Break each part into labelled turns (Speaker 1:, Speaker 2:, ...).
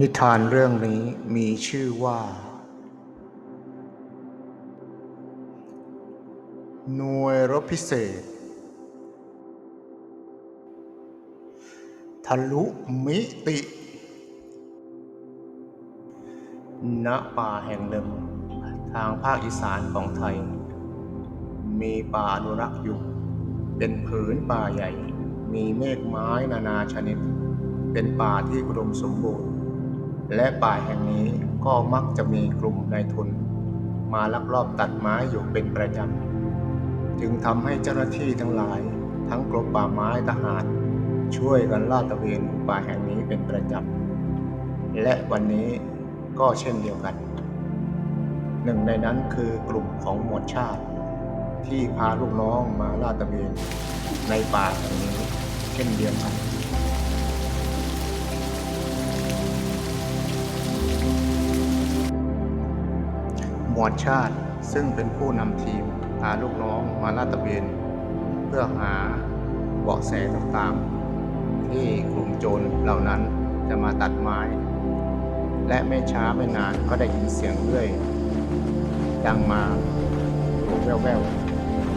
Speaker 1: นิทานเรื่องนี้มีชื่อว่า หน่วยรบพิเศษ ทะลุมิติ ณ ป่าแห่งหนึ่ง ทางภาคอีสานของไทย มีป่าอนุรักษ์อยู่ เป็นผืนป่าใหญ่ มีเมฆไม้นานาชนิด เป็นป่าที่อุดมสมบูรณ์ และป่าแห่งนี้ก็มักจะมีกลุ่มนายทุน มาลักลอบตัดไม้อยู่เป็นประจำ จึงทำให้เจ้าหน้าที่ทั้งหลาย ทั้งกรมป่าไม้ทหาร ช่วยกันลาดตระเวนป่าแห่งนี้เป็นประจำ และวันนี้ก็เช่นเดียวกัน หนึ่งในนั้นคือกลุ่มของหมวดชาติ ที่พาลูกน้องมาลาดตระเวนในป่าแห่งนี้เช่นเดียวกัน วดชาติซึ่งเป็นผู้นำทีมพาลูกน้องมาลาดตระเวน เพื่อหาเบาะแสต่างๆ ที่กลุ่มโจรเหล่านั้นจะมาตัดไม้ และไม่ช้าไม่นานก็ได้ยินเสียงเรื่อย ดังมาหูแวว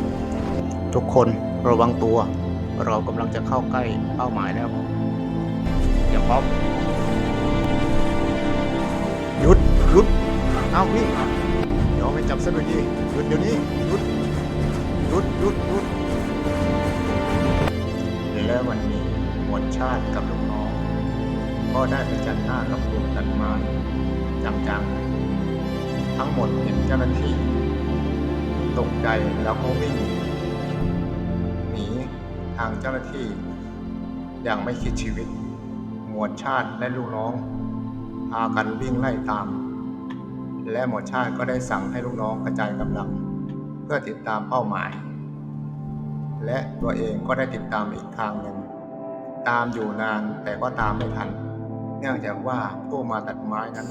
Speaker 1: ๆทุกคนระวังตัว เรากำลังจะเข้าใกล้เป้าหมายแล้วอย่าพร้อมหยุดหยุดเอาวิ่ง เดี๋ยวไปจับซะด้วยดีหยุดเดี๋ยวนี้หยุดหยุดหยุดหยุดและวันนี้หมวดชาติกับลูกน้อง ก็ได้ไปจันหน้ากับกลุ่มตัดม้จังๆ ทั้งหมดเห็นเจ้าหน้าที่ ตกใจแล้วก็วิ่งหนีทางเจ้าหน้าที่อย่างไม่คิดชีวิต หมวดชาติและลูกน้องพากันวิ่งไล่ตาม และหมวดชาติก็ได้สั่งให้ลูกน้องกระจายกำลัง เพื่อติดตามเป้าหมาย และตัวเองก็ได้ติดตามอีกทางหนึ่ง ตามอยู่นานแต่ก็ตามไม่ทัน เนื่องจากว่าผู้มาตัดไม้นั้น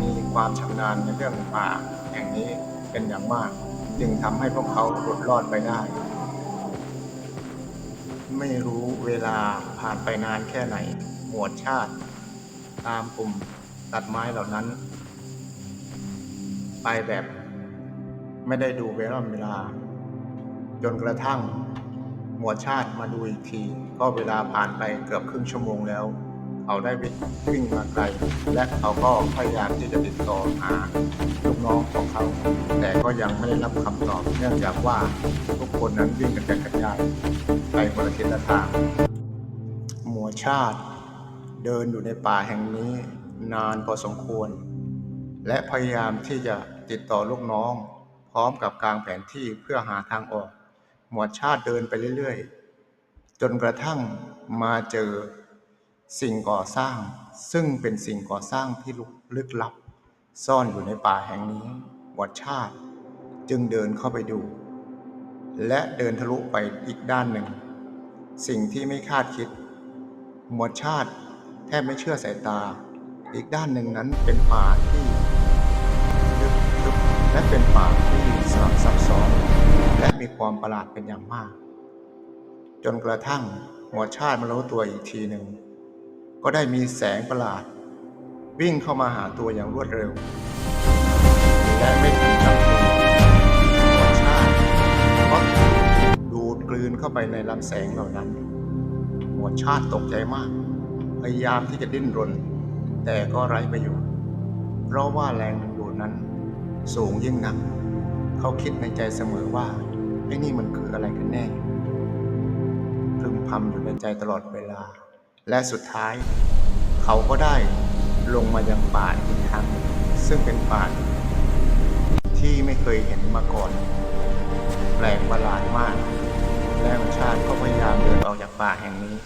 Speaker 1: มีความชำนาญในเรื่องป่าแห่งนี้เป็นอย่างมาก จึงทำให้พวกเขาหลุดรอดไปได้ ไม่รู้เวลาผ่านไปนานแค่ไหน หมวดชาติ ตามกลุ่มตัดไม้เหล่านั้น ไปแบบ ไม่ได้ดูเวลาเวลา จนกระทั่งหมวดชาติมาดูอีกที ก็เวลาผ่านไปเกือบครึ่งชั่วโมงแล้ว เขาได้วิ่งมาไกล และเขาก็พยายามที่จะติดต่อหาลูกน้องของเขา แต่ก็ยังไม่ได้รับคำตอบ เนื่องจากว่าทุกคนนั้นวิ่งกันแต่กระจายไปคนละทิศละทางหมวดชาติเดินอยู่ในป่าแห่งนี้นานพอสมควร และพยายามที่จะติดต่อลูกน้อง พร้อมกับกางแผนที่เพื่อหาทางออก หมวดชาติเดินไปเรื่อยๆ จนกระทั่งมาเจอสิ่งก่อสร้าง ซึ่งเป็นสิ่งก่อสร้างที่ลึกลับ ซ่อนอยู่ในป่าแห่งนี้ หมวดชาติ จึงเดินเข้าไปดู และเดินทะลุไปอีกด้านหนึ่ง สิ่งที่ไม่คาดคิด หมวดชาติแทบไม่เชื่อสายตา อีกด้านหนึ่งนั้นเป็นป่าที่ ทึบและเป็นป่าที่สลับซับซ้อนและมีความประหลาดเป็นอย่างมาก จนกระทั่งหมวชาติมารู้ตัวอีกทีหนึ่ง ก็ได้มีแสงประหลาด วิ่งเข้ามาหาตัวอย่างรวดเร็ว และไม่ทันตั้งตัวหมวชาติก็ดูดกลืนเข้าไปในลำแสงเหล่านั้นหมวชาติตกใจมาก พยายามที่จะดิ้นรน แต่ก็ไร้ประโยชน์เพราะว่าแรงดึงดูดนั้น สูงยิ่งหนัก เขาคิดในใจเสมอว่า ไอ้นี่มันคืออะไรกันแน่พึมพำอยู่ในใจตลอดเวลา และสุดท้าย เขาก็ได้ลงมายังป่าอีกทางหนึ่งซึ่งเป็นป่าที่ไม่เคยเห็นมาก่อน แปลกประหลาดมาก และชาติก็พยายามเดินออกจากป่าแห่งนี้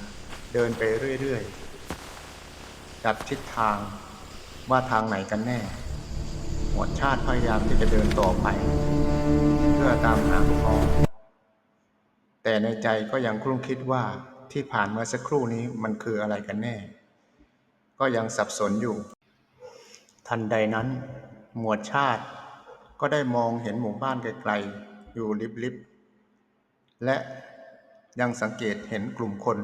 Speaker 1: เดินไปเรื่อยๆจับทิศทางว่าทางไหนกันแน่ มวดชาติพยายามที่จะเดินต่อไป เพื่อตามหาลูกน้อแต่ในใจก็ยังครุ่นคิดว่าที่ผ่านมื่อสักครู่นี้มันคืออะไรกันแน่ ก็ยังสับสนอยู่ ทันใดนั้น หมวดชาติก็ได้มองเห็นหมู่บ้านไกลๆอยู่ลิบๆและยังสังเกตเห็นกลุ่มคน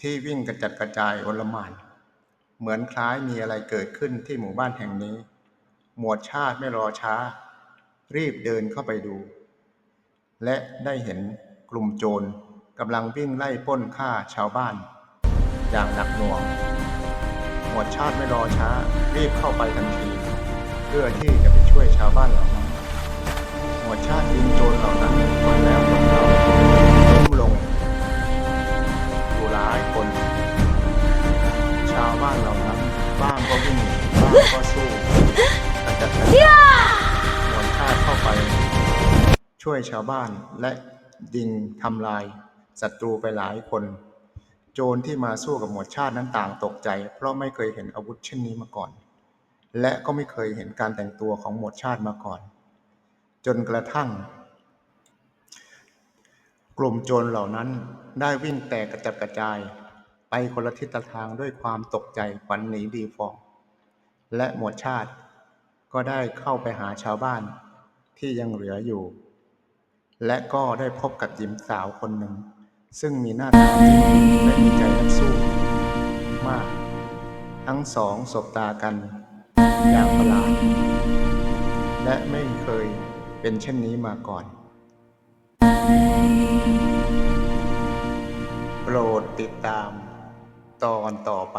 Speaker 1: ที่วิ่งกระจัดกระจายโอลหม่าน เหมือนคล้ายมีอะไรเกิดขึ้นที่หมู่บ้านแห่งนี้ หมวดชาติไม่รอช้า รีบเดินเข้าไปดู และได้เห็นกลุ่มโจรกำลังวิ่งไล่ป้นฆ่าชาวบ้าน อย่างหนักหน่วง หมวดชาติไม่รอช้า รีบเข้าไปทันที เพื่อที่จะไปช่วยชาวบ้านเหล่านั้นหมวดชาติยิงโจรเหล่านั้นคนแล้วคนเล่า วยชาวบ้านและยิงทำลายศัตรูไปหลายคน โจรที่มาสู้กับหมวดชาตินั้นต่างตกใจ เพราะไม่เคยเห็นอาวุธเช่นนี้มาก่อน และก็ไม่เคยเห็นการแต่งตัวของหมวดชาติมาก่อน จนกระทั่ง กลุ่มโจรเหล่านั้นได้วิ่งแตกกระจัดกระจาย ไปคนละทิศทางด้วยความตกใจขวัญหนีดีฟองและหมวดชาติก็ได้เข้าไปหาชาวบ้านที่ยังเหลืออยู่ และก็ได้พบกับหญิงสาวคนหนึ่ง ซึ่งมีหน้าตาที่ดีและมีใจนักสู้มาก ทั้งสองสบตากัน อย่างประหลาด และไม่เคยเป็นเช่นนี้มาก่อน โปรดติดตามตอนต่อไป